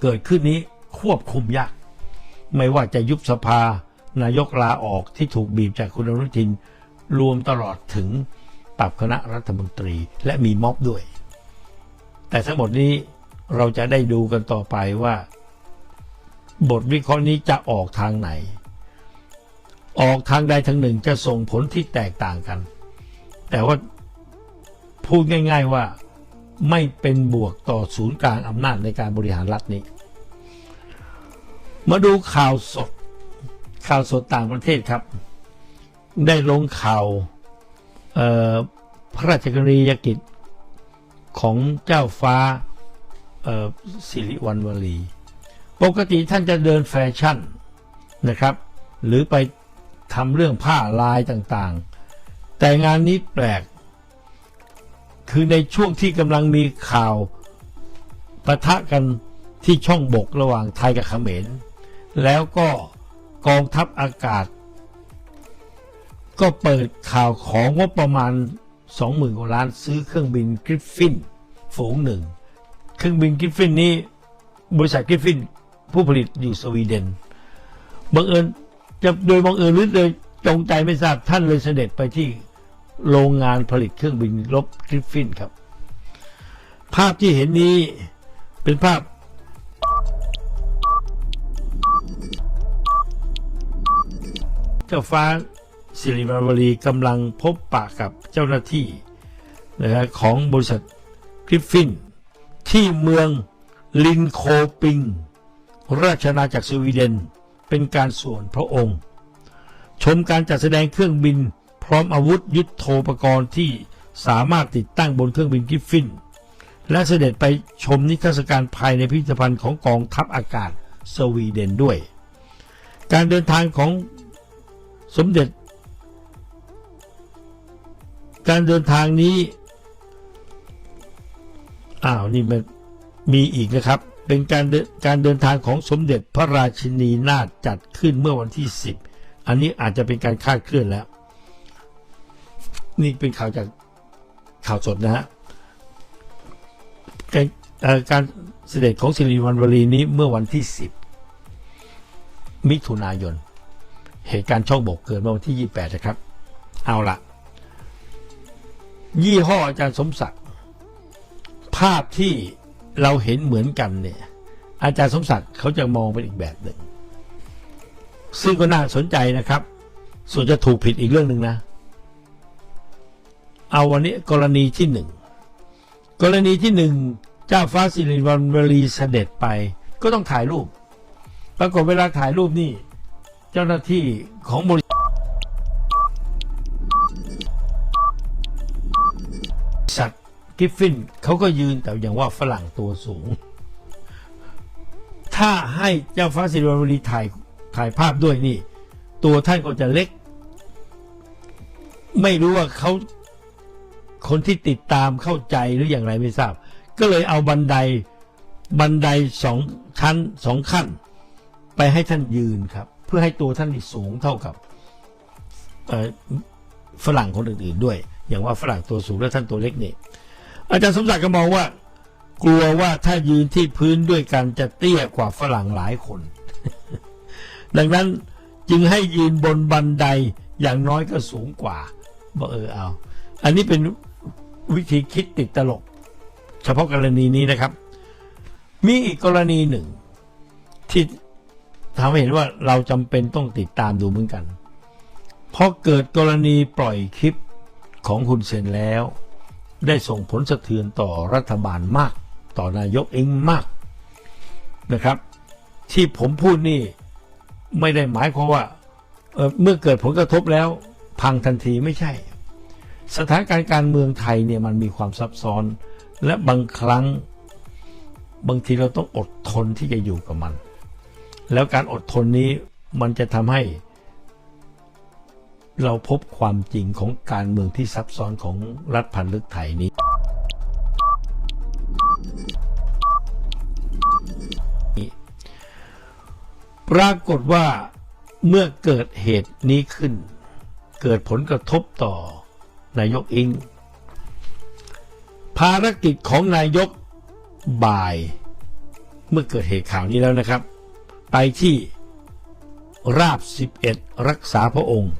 เกิดขึ้นนี้ควบคุมยาก ไม่ว่าจะยุบสภา นายกลาออกที่ถูกบีบจากคุณอนุทิน รวมตลอดถึงปรับคณะรัฐมนตรีและมีม็อบด้วย แต่ทั้งหมดนี้เราจะได้ดูกันต่อไปว่า บทวิเคราะห์นี้จะออกทางไหน ออกทางใดทางหนึ่งจะส่งผลที่แตกต่างกัน แต่ว่าพูดง่าย ๆว่าไม่เป็นบวกต่อศูนย์กลางอำนาจในการบริหารรัฐนี้ มาดูข่าวสด ข่าวสดต่างประเทศครับ ได้ลงข่าวพระราชกรณียกิจของเจ้าฟ้าสิริวัณวลี ปกติท่านจะเดินแฟชั่นนะครับ หรือไปทำเรื่องผ้าลายต่างๆ แต่งานนี้แปลก คือในช่วงที่กำลังมีข่าวปะทะกันที่ช่องบกระหว่างไทยกับเขมร แล้วก็กองทัพอากาศ ก็เปิดข่าวของงบประมาณ 20,000กว่าล้านซื้อเครื่องบินกริฟฟินฝูงหนึ่ง เครื่องบินกริฟฟินนี้ บริษัทกริฟฟินผู้ผลิตอยู่สวีเดนบังเอิญจะโดยบังเอิญหรือโดยจงใจไม่ทราบท่านเลยเสด็จไปที่โรงงานผลิตเครื่องบินรบกริฟฟินครับ ภาพที่เห็นนี้เป็นภาพ เจ้าฟ้าสิริวัณวลีกำลังพบปะกับเจ้าหน้าที่นะฮะของบริษัทกริฟฟิน ที่เมืองลินโคปิง ราชอาณาจักรสวีเดน เป็นการส่วนพระองค์ ชมการจัดแสดงเครื่องบินพร้อมอาวุธยุทโธปกรณ์ที่สามารถติดตั้งบนเครื่องบินกริฟฟิน และเสด็จไปชมนิทรรศการภายในพิพิธภัณฑ์ของกองทัพอากาศสวีเดนด้วย การเดินทางของ สมเด็จ การเดินทางนี้ อ้าวนี่มันมีอีกนะครับ เป็นการเดินการเดินทางของสมเด็จพระราชินีนาถจัดขึ้นเมื่อวันที่ 10 อันนี้อาจจะเป็นการคาดเคลื่อนแล้ว นี่เป็นข่าวจากข่าวสดนะฮะการเอ่อการเสด็จของสิริวัณวรีนี้เมื่อวันที่ 10 มิถุนายน เหตุการณ์ช่องบกเกิดเมื่อวันที่ 28 นะครับ เอาละยี่ห้ออาจารย์สมศักดิ์ภาพที่เราเห็นเหมือนกันเนี่ย อาจารย์สมศักดิ์เขาจะมองเป็นอีกแบบหนึ่ง ซึ่งก็น่าสนใจนะครับ ส่วนจะถูกผิดอีกเรื่องหนึ่งนะ เอาวันนี้กรณีที่หนึ่งกรณีที่หนึ่งเจ้าฟ้าสิริวัณวรีเสด็จไป ก็ต้องถ่ายรูป ปรากฏเวลาถ่ายรูปนี่ เจ้าหน้าที่ของบริษัทกิฟฟินเขาก็ยืนแต่อย่างว่าฝรั่งตัวสูง ถ้าให้เจ้าฟ้าสิริวัณรีถ่ายถ่ายภาพด้วยนี่ ตัวท่านก็จะเล็ก ไม่รู้ว่าเขาคนที่ติดตามเข้าใจหรืออย่างไรไม่ทราบ ก็เลยเอาบันไดบันไดสองชั้นสองขั้น ไปให้ท่านยืนครับ พื่อให้ตัวท่านสูงเท่ากับฝรั่งคนอื่นๆด้วย อย่างว่าฝรั่งตัวสูงและท่านตัวเล็กนี่อาจารย์สมศักดิ์ก็มองว่า กลัวว่าถ้ายืนที่พื้นด้วยกันจะเตี้ยกว่าฝรั่งหลายคน ดังนั้นจึงให้ยืนบนบันไดอย่างน้อยก็สูงกว่าบอกเออเอา อันนี้เป็นวิธีคิดติดตลก เฉพาะกรณีนี้นะครับ มีอีกกรณีหนึ่งที่ ทำให้เห็นว่าเราจำเป็นต้องติดตามดูเหมือนกันพอเกิดกรณีปล่อยคลิปของคุณเซนแล้ว ได้ส่งผลสะเทือนต่อรัฐบาลมาก ต่อนายกเองมากนะครับ ที่ผมพูดนี่ไม่ได้หมายความว่าเเมื่อเกิดผลกระทบแล้ว พังทันทีไม่ใช่ สถานการณ์การเมืองไทยเนี่ยมันมีความซับซ้อน และบางครั้ง บางทีเราต้องอดทนที่จะอยู่กับมัน แล้วการอดทนนี้มันจะทำให้ เราพบความจริงของการเมืองที่ซับซ้อนของรัฐพันลึกไทยนี้ปรากฏว่าเมื่อเกิดเหตุนี้ขึ้น เกิดผลกระทบต่อนายกอิง ภารกิจของนายกบ่าย เมื่อเกิดเหตุข่าวนี้แล้วนะครับ ไปที่ราบ 11 รักษาพระองค์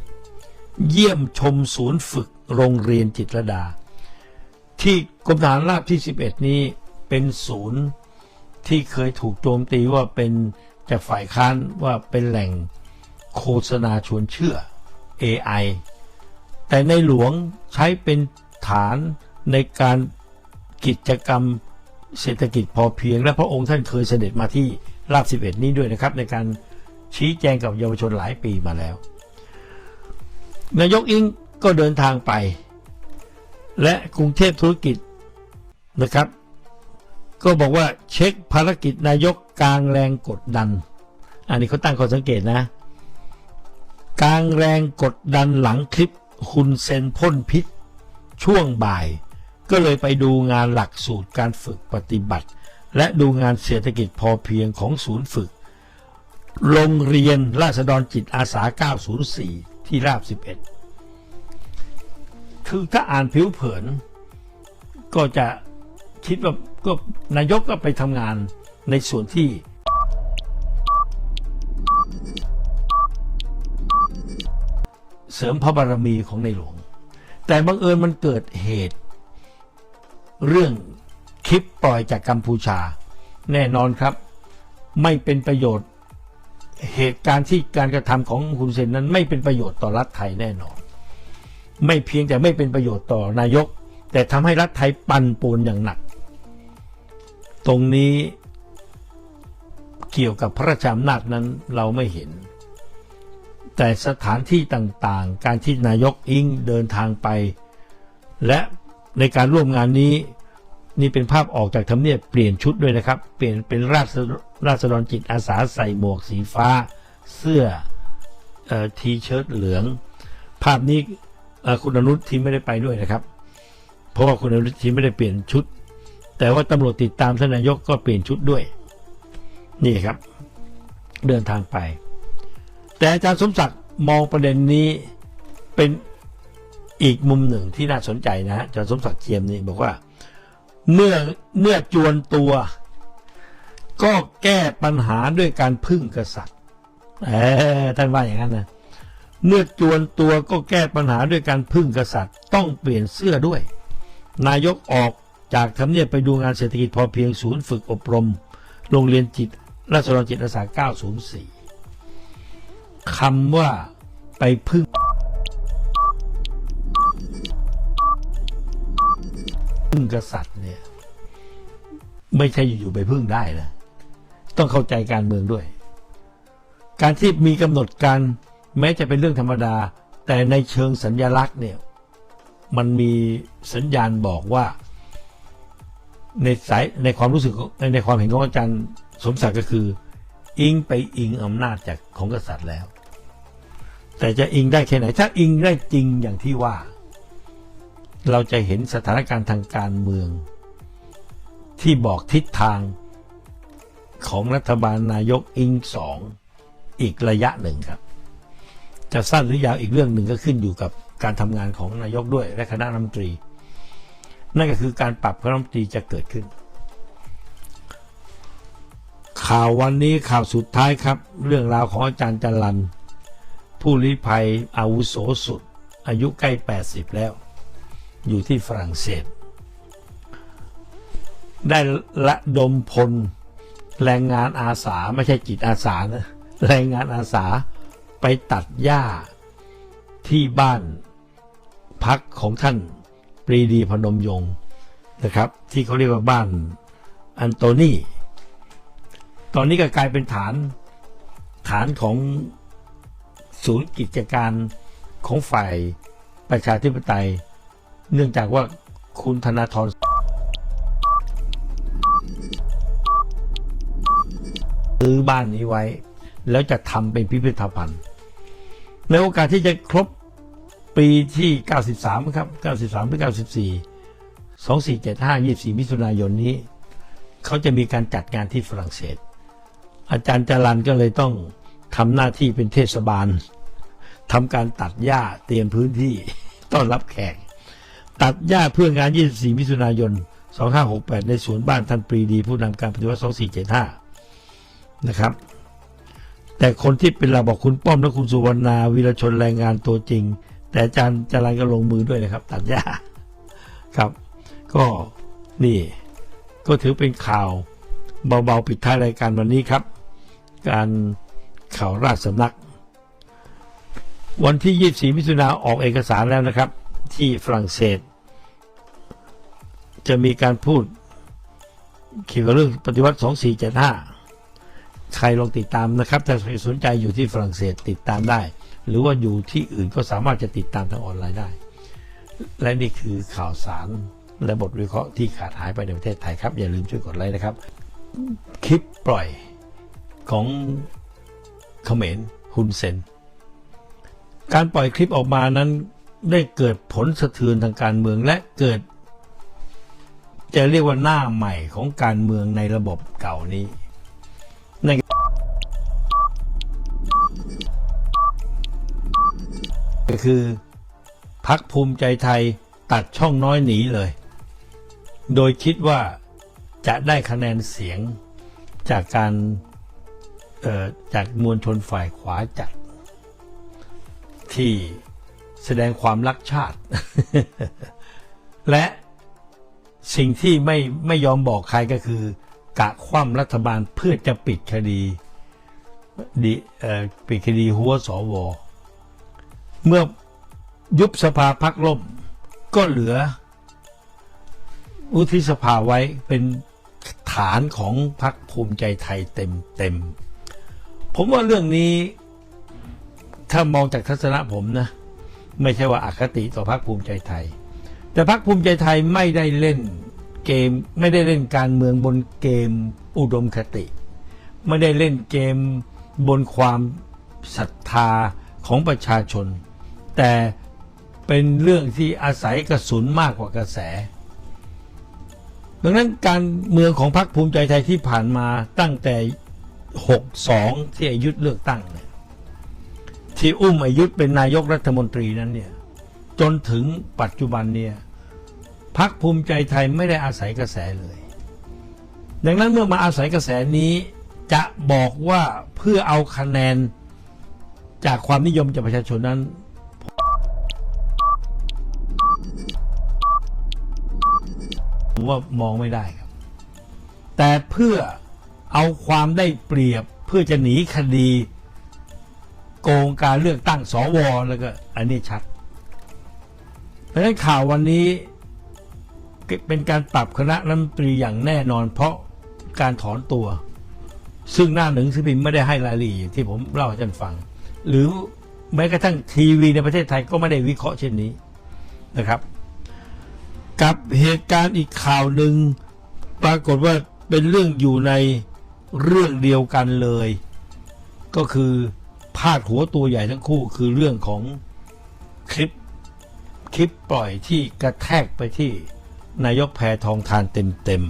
เยี่ยมชมศูนย์ฝึกโรงเรียนจิตรดา ที่กรมทหารราบที่ 11 นี้เป็นศูนย์ที่เคยถูกโจมตีว่าเป็นจากฝ่ายค้านว่าเป็นแหล่งโฆษณาชวนเชื่อ AI แต่ในหลวงใช้เป็นฐานในการกิจกรรมเศรษฐกิจพอเพียงและพระองค์ท่านเคยเสด็จมาที่ ราบ 11 นี้ด้วยนะครับ ในการชี้แจงกับเยาวชนหลายปีมาแล้ว นายกอิงก็เดินทางไป และกรุงเทพธุรกิจนะครับ ก็บอกว่าเช็คภารกิจนายกกลางแรงกดดัน อันนี้เขาตั้งข้อสังเกตนะกลางแรงกดดันหลังคลิปคุณเซนพ่นพิษ ช่วงบ่าย ก็เลยไปดูงานหลักสูตรการฝึกปฏิบัติ และดูงานเศรษฐกิจพอเพียงของศูนย์ฝึก โรงเรียนราษฎรจิตอาสา 904 ที่ราบ 11 คือถ้าอ่านผิวเผิน ก็จะคิดว่าก็นายกก็ไปทำงานในส่วนที่เสริมพระบารมีของในหลวง แต่บังเอิญมันเกิดเหตุ เรื่อง ลิปปล่อยจากกัมพูชา แน่นอนครับ ไม่เป็นประโยชน์ เหตุการณ์ที่การกระทำของคุณเซนนั้นไม่เป็นประโยชน์ต่อรัฐไทยแน่นอน ไม่เพียงแต่ไม่เป็นประโยชน์ต่อนายก แต่ทำให้รัฐไทยปั่นป่วนอย่างหนัก ตรงนี้เกี่ยวกับพระราชอำนาจนั้นเราไม่เห็น แต่สถานที่ต่างๆ การที่นายกอิงเดินทางไป และในการร่วมงานนี้ นี่เป็นภาพออกจากทำเนียบเปลี่ยนชุดด้วยนะครับ เปลี่ยนเป็นราษราษฎรจิตอาสาใส่หมวกสีฟ้า เสื้อเออทีเชิ้ตเหลือง ภาพนี้คุณอนุทินไม่ได้ไปด้วยนะครับ เพราะว่าคุณอนุทินไม่ได้เปลี่ยนชุด แต่ว่าตำรวจติดตามทนนายกก็เปลี่ยนชุดด้วย นี่ครับ เดินทางไป แต่อาจารย์สมศักดิ์มองประเด็นนี้เป็นอีกมุมหนึ่งที่น่าสนใจนะฮะอาจารย์สมศักดิ์เจียมนี่บอกว่า เมื่อเมื่อจวนตัว ก็แก้ปัญหาด้วยการพึ่งกษัตริย์เออท่านว่าอย่างนั้นนะเมื่อจวนตัวก็แก้ปัญหาด้วยการพึ่งกษัตริย์ ต้องเปลี่ยนเสื้อด้วย นายกออกจากทำเนียบไปดูงานเศรษฐกิจพอเพียงศูนย์ฝึกอบรม โรงเรียนจิตราชดรจิตอาสา904คำว่าไปพึ่ง พึ่งกษัตริย์เนี่ย ไม่ใช่อยู่ๆไปพึ่งได้นะต้องเข้าใจการเมืองด้วย การที่มีกำหนดการแม้จะเป็นเรื่องธรรมดา แต่ในเชิงสัญญลักษณ์เนี่ย มันมีสัญญาณบอกว่า ในสายในความรู้สึกในความเห็นของอาจารย์สมศักดิ์ก็คือ อิงไปอิงอำนาจจากของกษัตริย์แล้ว แต่จะอิงได้แค่ไหน ถ้าอิงได้จริงอย่างที่ว่า เราจะเห็นสถานการณ์ทางการเมือง ที่บอกทิศทางของรัฐบาลนายกอิงสองอีกระยะหนึ่งครับ จะสั้นหรือยาวอีกเรื่องหนึ่งก็ขึ้นอยู่กับการทำงานของนายกด้วยและคณะรัฐมนตรี นั่นก็คือการปรับคณะรัฐมนตรีจะเกิดขึ้น ข่าววันนี้ข่าวสุดท้ายครับ เรื่องราวของอาจารย์จรัน ผู้ลี้ภัยอาวุโสสุด อายุใกล้ 80 แล้ว อยู่ที่ฝรั่งเศส ได้ละดมพลแรงงานอาสาไม่ใช่จิตอาสานะแรงงานอาสาไปตัดหญ้าที่บ้านพักของท่านปรีดีพนมยงค์นะครับ ที่เขาเรียกว่าบ้านอันโตนีตอนนี้ก็กลายเป็นฐานฐานของศูนย์กิจการของฝ่ายประชาธิปไตย เนื่องจากว่าคุณธนาธรซื้อบ้านนี้ไว้ แล้วจะทำเป็นพิพิธภัณฑ์ ในโอกาสที่จะครบปีที่ 93 ครับ 93หรือ94 2475 24 มิถุนายนนี้ เขาจะมีการจัดงานที่ฝรั่งเศส อาจารย์จรันก็เลยต้องทำหน้าที่เป็นเทศบาลทำการตัดหญ้าเตรียมพื้นที่ต้อนรับแขก ตัดหญ้าเพื่องาน 24 มิถุนายน 2568 ในสวนบ้านท่านปรีดี ผู้นำการปฏิวัติ 2475 นะครับ แต่คนที่เป็นเราบอกคุณป้อมและคุณสุวรรณาวีรชนแรงงานตัวจริง แต่อาจารย์จรันก็ลงมือด้วยนะครับ ตัดหญ้าครับ ก็นี่ ก็ถือเป็นข่าวเบาๆปิดท้ายรายการวันนี้ครับ การข่าวราชสำนัก วันที่ 24 มิถุนาออกเอกสารแล้วนะครับ ที่ฝรั่งเศส จะมีการพูดเกี่ยวกับเรื่องปฏิวัติ 2475 ใครลองติดตามนะครับถ้าสนใจอยู่ที่ฝรั่งเศสติดตามได้ หรือว่าอยู่ที่อื่นก็สามารถจะติดตามทางออนไลน์ได้ และนี่คือข่าวสารและบทวิเคราะห์ที่ขาดหายไปในประเทศไทยครับ อย่าลืมช่วยกดไลค์นะครับ คลิปปล่อยของเขมรฮุนเซน การปล่อยคลิปออกมานั้นได้เกิดผลสะเทือนทางการเมืองและเกิด จะเรียกว่าหน้าใหม่ของการเมืองในระบบเก่านี้นั่นก็คือพักภูมิใจไทยตัดช่องน้อยหนีเลย โดยคิดว่าจะได้คะแนนเสียงจากการจากมวลชนฝ่ายขวาจัด ที่แสดงความรักชาติ และ สิ่งที่ไม่ไม่ยอมบอกใครก็คือ กะคว่ำรัฐบาลเพื่อจะปิดคดีดีเอ่อปิดคดีหัวสว เมื่อยุบสภาพักล่ม ก็เหลือวุฒิสภาไว้เป็นฐานของพรรคภูมิใจไทยเต็มเต็มผมว่าเรื่องนี้ถ้ามองจากทัศนะผมนะ ไม่ใช่ว่าอาคติต่อพรรคภูมิใจไทย แต่พรรคภูมิใจไทยไม่ได้เล่นเกม ไม่ได้เล่นการเมืองบนเกมอุดมคติ ไม่ได้เล่นเกมบนความศรัทธาของประชาชน แต่เป็นเรื่องที่อาศัยกระสุนมากกว่ากระแส ดังนั้นการเมืองของพรรคภูมิใจไทยที่ผ่านมาตั้งแต่ 62 ที่อายุทธเลือกตั้งเนี่ยที่อุ้มอายุทธเป็นนายกรัฐมนตรีนั้นเนี่ย จนถึงปัจจุบันเนี่ยพรรคภูมิใจไทยไม่ได้อาศัยกระแสเลย ดังนั้นเมื่อมาอาศัยกระแสนี้จะบอกว่าเพื่อเอาคะแนนจากความนิยมจากประชาชนนั้น ผมว่ามองไม่ได้ครับ แต่เพื่อเอาความได้เปรียบเพื่อจะหนีคดี โกงการเลือกตั้งสวแล้วก็ อันนี้ชัด เพราะฉะนั้นข่าววันนี้เป็นการปรับคณะรัฐมนตรีอย่างแน่นอน เพราะการถอนตัว ซึ่งหน้าหนึ่งสือพิมพ์ไม่ได้ให้รายละเอียดที่ผมเล่าให้ท่านฟัง หรือแม้กระทั่งทีวีในประเทศไทยก็ไม่ได้วิเคราะห์เช่นนี้นะครับ กับเหตุการณ์อีกข่าวหนึ่งปรากฏว่าเป็นเรื่องอยู่ในเรื่องเดียวกันเลย ก็คือพาดหัวตัวใหญ่ทั้งคู่คือเรื่องของคลิป คลิปปล่อยที่กระแทกไปที่นายกแพทองทานเต็ม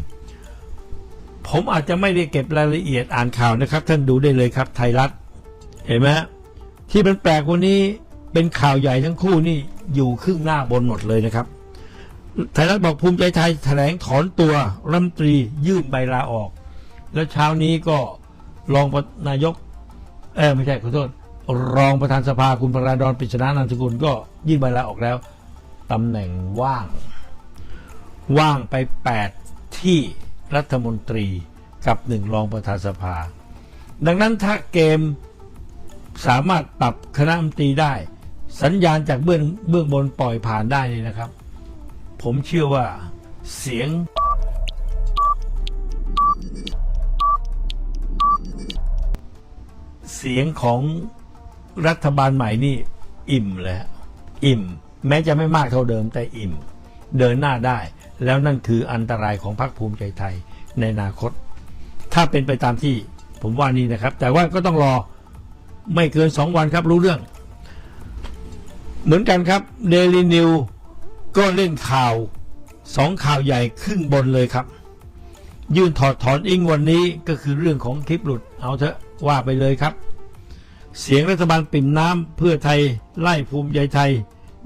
ๆ ผมอาจจะไม่ได้เก็บรายละเอียดอ่านข่าวนะครับ ท่านดูได้เลยครับไทยรัฐ เห็นไหมที่มันแปลกวันนี้เป็นข่าวใหญ่ทั้งคู่นี่อยู่ครึ่งหน้าบนหมดเลยนะครับ ไทยรัฐบอกภูมิใจไทยแถลงถอนตัวรัฐมนตรียื่นใบลาออก แล้วเช้านี้ก็รองนายก เออไม่ใช่ขอโทษรองประธานสภาคุณประราดอนปริศนานันทกุลก็ยื่นใบลาออกแล้ว ตำแหน่งว่าง ว่างไป 8 ที่รัฐมนตรีกับหนึ่งรองประธานสภา ดังนั้นถ้าเกมสามารถปรับคณะรัฐมนตรีได้ สัญญาณจากเบื้องเบื้องบนปล่อยผ่านได้เลยนะครับ ผมเชื่อว่าเสียงเสียงของรัฐบาลใหม่นี่ อิ่มเลยฮะอิ่ม แม้จะไม่มากเท่าเดิมแต่อิ่ม เดินหน้าได้ แล้วนั่นคืออันตรายของพรรคภูมิใจไทยในอนาคต ถ้าเป็นไปตามที่ผมว่านี่นะครับ แต่ว่าก็ต้องรอไม่เกินสองวันครับรู้เรื่อง เหมือนกันครับเดลินิวก็เล่นข่าวสองข่าวใหญ่ครึ่งบนเลยครับ ยื่นถอดถอนอิงวันนี้ก็คือเรื่องของคลิปหลุดเอาเถอะว่าไปเลยครับ เสียงรัฐบาลปิ่มน้ำเพื่อไทยไล่ภูมิใจไทย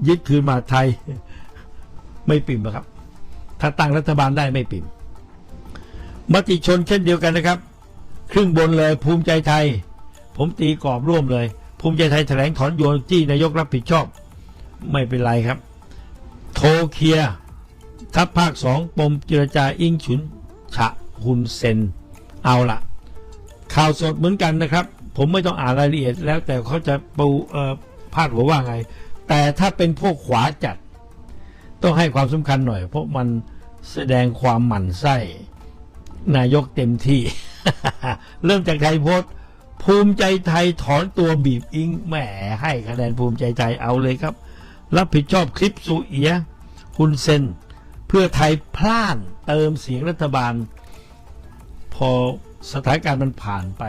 ยึดคืนมาไทย ไม่ปิ่มหรอกครับ ถ้าตั้งรัฐบาลได้ไม่ปิ่มมติชนเช่นเดียวกันนะครับ ครึ่งบนเลยภูมิใจไทย ผมตีกรอบร่วมเลย ภูมิใจไทยแถลงถอนโยนจี้นายกรับผิดชอบ ไม่เป็นไรครับ โทเคีย ทัพภาคสองปมเจรจาอิงฉุน ฉะฮุนเซน เอาละข่าวสดเหมือนกันนะครับ ผมไม่ต้องอ่านรายละเอียดแล้วแต่เขาจะปูเออพาดหัวว่าไง แต่ถ้าเป็นพวกขวาจัด ต้องให้ความสำคัญหน่อย เพราะมันแสดงความหมั่นไส้ นายกเต็มที่ เริ่มจากไทยโพสภูมิใจไทยถอนตัวบีบอิงแหมให้คะแนนภูมิใจไทยเอาเลยครับ รับผิดชอบคลิปสุเอียฮุนเซนเพื่อไทยพลาดเติมเสียงรัฐบาล พอสถานการณ์มันผ่านไป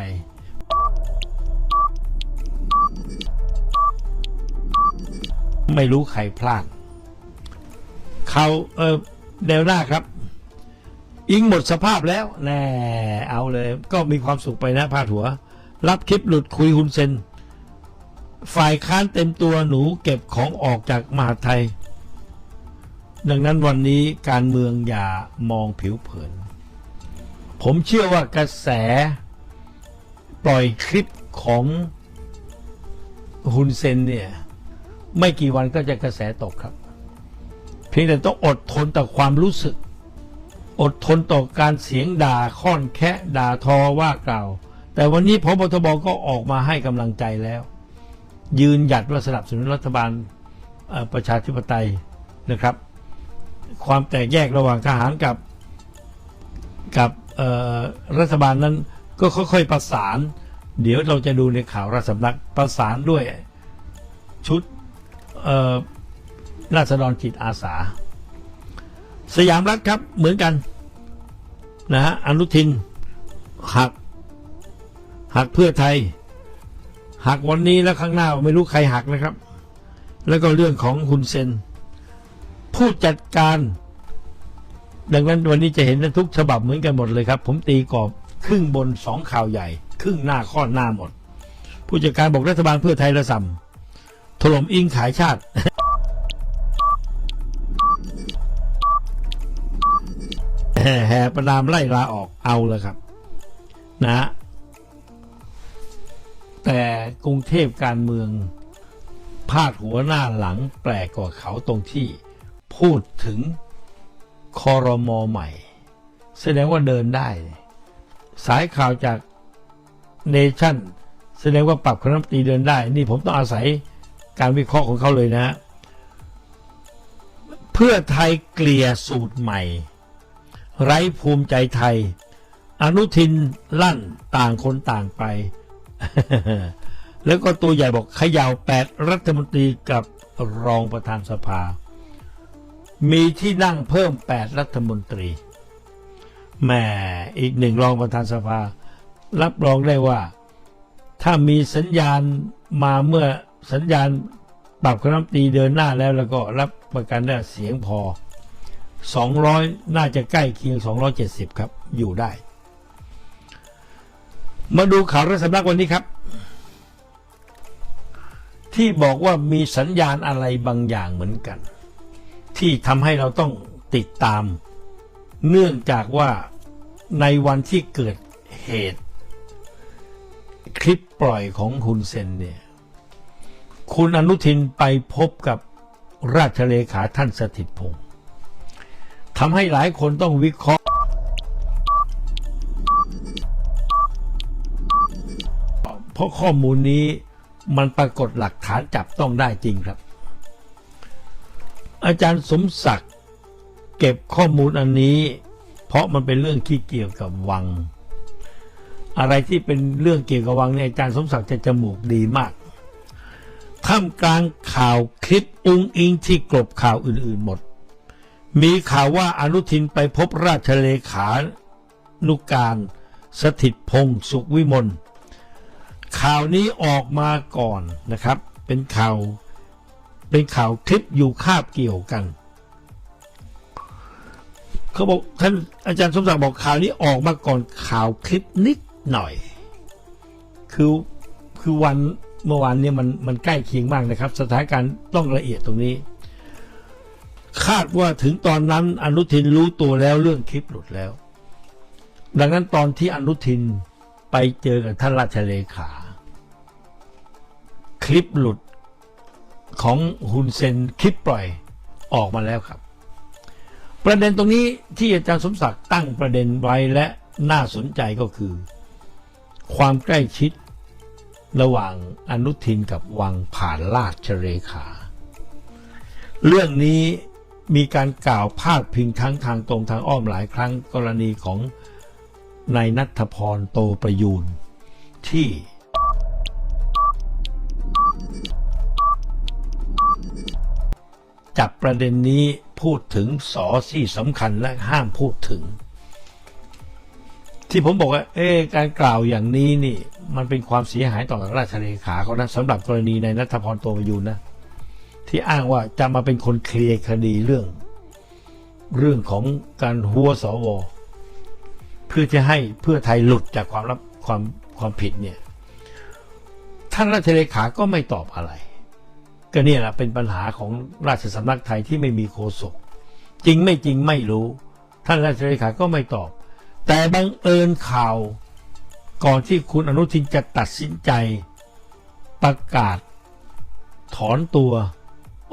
ไม่รู้ใครพลาดเขาเออแนวหน้าครับ อิงหมดสภาพแล้วแน่เอาเลย ก็มีความสุขไปนะพาดหัว รับคลิปหลุดคุยฮุนเซน ฝ่ายค้านเต็มตัวหนูเก็บของออกจากมหาไทย ดังนั้นวันนี้การเมืองอย่ามองผิวเผิน ผมเชื่อว่ากระแส ปล่อยคลิปของฮุนเซนเนี่ย ไม่กี่วันก็จะกระแสตกครับ เพียงแต่ต้องอดทนต่อความรู้สึก อดทนต่อการเสียงด่าค่อนแคะด่าทอว่ากล่าว แต่วันนี้พบทบก็ออกมาให้กำลังใจแล้ว ยืนหยัดว่าสนับสนุนรัฐบาลประชาธิปไตยนะครับ ความแตกแยกระหว่างทหารกับกับรัฐบาลนั้นก็ค่อยๆประสาน เดี๋ยวเราจะดูในข่าวรัฐสำนักประสานด้วยชุด ราษฎรจิตอาสา สยามรัฐครับเหมือนกันนะฮะอนุทินหักหักเพื่อไทย หักวันนี้แล้วข้างหน้าไม่รู้ใครหักนะครับ แล้วก็เรื่องของคุณเซน ผู้จัดการ ดังนั้นวันนี้จะเห็นทุกฉบับเหมือนกันหมดเลยครับ ผมตีกรอบครึ่งบนสองข่าวใหญ่ ครึ่งหน้าข้อหน้าหมด ผู้จัดการบอกรัฐบาลเพื่อไทยระสำ ถล่มอิงขายชาติ แห่ประนามไล่ลาออกเอาเลยครับ นะ แต่กรุงเทพการเมืองพาดหัวหน้าหลังแปลกกว่าเขาตรงที่ พูดถึงคอรมอใหม่ แสดงว่าเดินได้ สายข่าวจากเนชั่น แสดงว่าปรับคณะรัฐมนตรีเดินได้ นี่ผมต้องอาศัย การวิเคราะห์ของเขาเลยนะ เพื่อไทยเกลี่ยสูตรใหม่ ไร้ภูมิใจไทย อนุทินลั่นต่างคนต่างไป แล้วก็ตัวใหญ่บอกขย่าแปดรัฐมนตรีกับรองประธานสภา มีที่นั่งเพิ่มแปดรัฐมนตรีแหม่อีกหนึ่งรองประธานสภา รับรองได้ว่า ถ้ามีสัญญาณมาเมื่อ สัญญาณปรับคณะตีเดินหน้าแล้วแล้วก็รับประกันได้เสียงพอ 200 น่าจะใกล้เคียง 270 ครับ อยู่ได้ มาดูข่าวรัฐสำนักวันนี้ครับ ที่บอกว่ามีสัญญาณอะไรบางอย่างเหมือนกัน ที่ทำให้เราต้องติดตาม เนื่องจากว่าในวันที่เกิดเหตุ คลิปปล่อยของคุณเซนเนี่ย คุณอนุทินไปพบกับราชเลขาท่านสถิตพงศ์ทำให้หลายคนต้องวิเคราะห์ เพราะข้อมูลนี้มันปรากฏหลักฐานจับต้องได้จริงครับ อาจารย์สมศักดิ์เก็บข้อมูลอันนี้ เพราะมันเป็นเรื่องที่เกี่ยวกับวัง อะไรที่เป็นเรื่องเกี่ยวกับวังเนี่ยอาจารย์สมศักดิ์จะจมูกดีมาก ท่ามกลางข่าวคลิปอุ้งอิงที่กลบข่าวอื่นๆหมด มีข่าวว่าอนุทินไปพบราชเลขานุการสถิตพงศ์สุขวิมลข่าวนี้ออกมาก่อนนะครับ เป็นข่าวเป็นข่าวคลิปอยู่คาบเกี่ยวกันเขาบอกท่านอาจารย์สมศักดิ์บอกข่าวนี้ออกมาก่อนข่าวคลิปนิดหน่อย คือคือวัน เมื่อวานเนี่ยมันมันใกล้เคียงมากนะครับ สถานการณ์ต้องละเอียดตรงนี้ คาดว่าถึงตอนนั้นอนุทินรู้ตัวแล้วเรื่องคลิปหลุดแล้ว ดังนั้นตอนที่อนุทินไปไปเจอกับท่านราชเลขา คลิปหลุดของฮุนเซนคลิปปล่อยออกมาแล้วครับ ประเด็นตรงนี้ที่อาจารย์สมศักดิ์ตั้งประเด็นไว้และน่าสนใจก็คือ ความใกล้ชิด ระหว่างอนุทินกับวังผ่านราชเลขา เรื่องนี้มีการกล่าวพาดพิงทั้งทางตรงทางอ้อมหลายครั้งกรณีของนายนัทพรโตประยูนที่จับประเด็นนี้พูดถึงสอที่สำคัญและห้ามพูดถึง ที่ผมบอกว่าเอ๊การกล่าวอย่างนี้นี่ มันเป็นความเสียหายต่อราชเลขาเขานะสำหรับกรณีในนัทพรโตประยูนนะ ที่อ้างว่าจะมาเป็นคนเคลียร์คดีเรื่อง เรื่องของการหัวสวเพื่อจะให้เพื่อไทยหลุดจากความรับความความผิดเนี่ย ท่านราชเลขาก็ไม่ตอบอะไร ก็เนี่ยแหละเป็นปัญหาของราชสำนักไทยที่ไม่มีโฆษกจริงไม่จริงไม่รู้ ท่านราชเลขาก็ไม่ตอบ แต่บังเอิญข่าว ก่อนที่คุณอนุทินจะตัดสินใจ ประกาศ ถอนตัว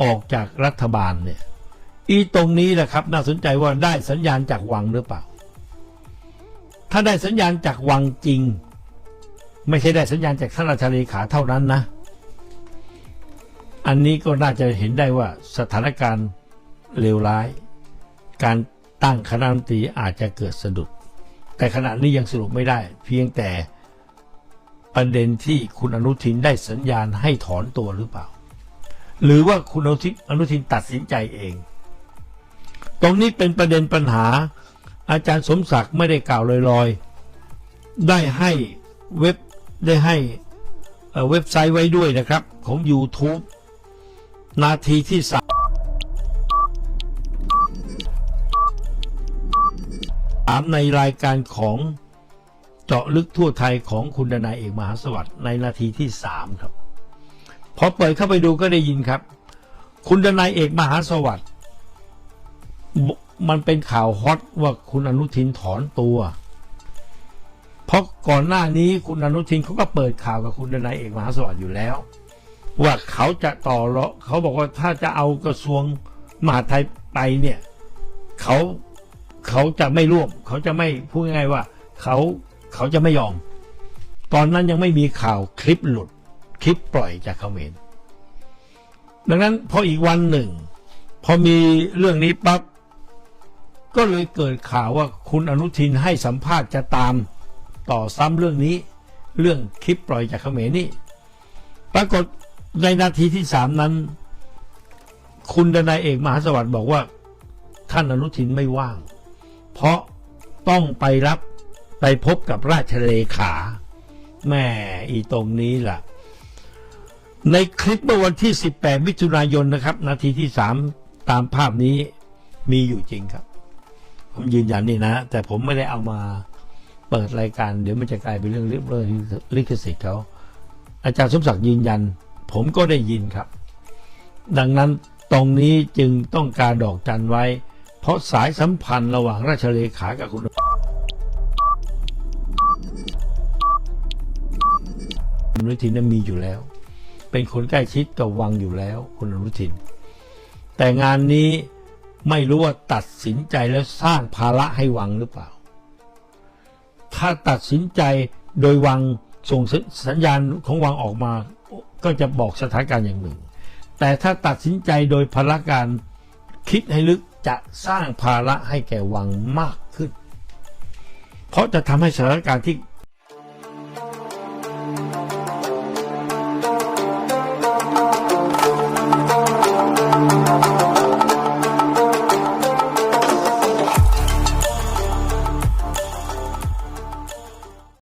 ออกจากรัฐบาลเนี่ย อีตรงนี้แหละครับ น่าสนใจว่าได้สัญญาณจากวังหรือเปล่า ถ้าได้สัญญาณจากวังจริง ไม่ใช่ได้สัญญาณจากท่านราชเลขาเท่านั้นนะ อันนี้ก็น่าจะเห็นได้ว่าสถานการณ์เลวร้าย การตั้งคณะรัฐมนตรีอาจจะเกิดสะดุด แต่ขณะนี้ยังสรุปไม่ได้ เพียงแต่ประเด็นที่คุณอนุทินได้สัญญาณให้ถอนตัวหรือเปล่า หรือว่าคุณอนุทินอนุทินตัดสินใจเอง ตรงนี้เป็นประเด็นปัญหา อาจารย์สมศักดิ์ไม่ได้กล่าวลอยๆ ได้ให้เว็บได้ให้เว็บไซต์ไว้ด้วยนะครับ ของ YouTube นาทีที่สามในรายการของเจาะลึกทั่วไทยของคุณดนายเอกมหาสวัสดิ์ในนาทีที่สามครับ พอเปิดเข้าไปดูก็ได้ยินครับ คุณดนายเอกมหาสวัสดิ์มันเป็นข่าวฮอตว่าคุณอนุทินถอนตัว เพราะก่อนหน้านี้คุณอนุทินเขาก็เปิดข่าวกับคุณดนายเอกมหาสวัสดิ์อยู่แล้ว ว่าเขาจะต่อรอเขาบอกว่าถ้าจะเอากระทรวงมหาดไทยไปเนี่ยเขา เขาจะไม่ร่วม เขาจะไม่พูดง่ายๆว่า เขาเขาจะไม่ยอม ตอนนั้นยังไม่มีข่าวคลิปหลุด คลิปปล่อยจากเขมรดังนั้นพออีกวันหนึ่ง พอมีเรื่องนี้ปั๊บก็เลยเกิดข่าวว่าคุณอนุทินให้สัมภาษณ์จะตามต่อซ้ำเรื่องนี้ เรื่องคลิปปล่อยจากเขมรนี่ปรากฏในนาทีที่สามนั้น คุณดนายเอกมหาสวัสดิ์บอกว่า ท่านอนุทินไม่ว่าง เพราะต้องไปรับไปพบกับราชเลขาแม่อีตรงนี้ล่ะ ในคลิปเมื่อวันที่ 18 มิถุนายนนะครับ นาทีที่ 3 ตามภาพนี้มีอยู่จริงครับ ผมยืนยันนี่นะ แต่ผมไม่ได้เอามาเปิดรายการ เดี๋ยวมันจะกลายเป็นเรื่องเรื่องลิขสิทธิ์เขา อาจารย์สมศักดิ์ยืนยัน ผมก็ได้ยินครับ ดังนั้นตรงนี้จึงต้องการดอกจันไว้ เพราะสายสัมพันธ์ระหว่างราชเลขากับคุณอนุทินนั้นมีอยู่แล้ว เป็นคนใกล้ชิดกับวังอยู่แล้ว คุณอนุทิน แต่งานนี้ไม่รู้ว่าตัดสินใจแล้วสร้างภาระให้วังหรือเปล่า ถ้าตัดสินใจโดยวังส่งสัญญาณของวังออกมา ก็จะบอกสถานการณ์อย่างหนึ่ง แต่ถ้าตัดสินใจโดยพละการคิดให้ลึก จะสร้างภาระให้แก่วังมากขึ้น เพราะจะทำให้สถานการณ์ที่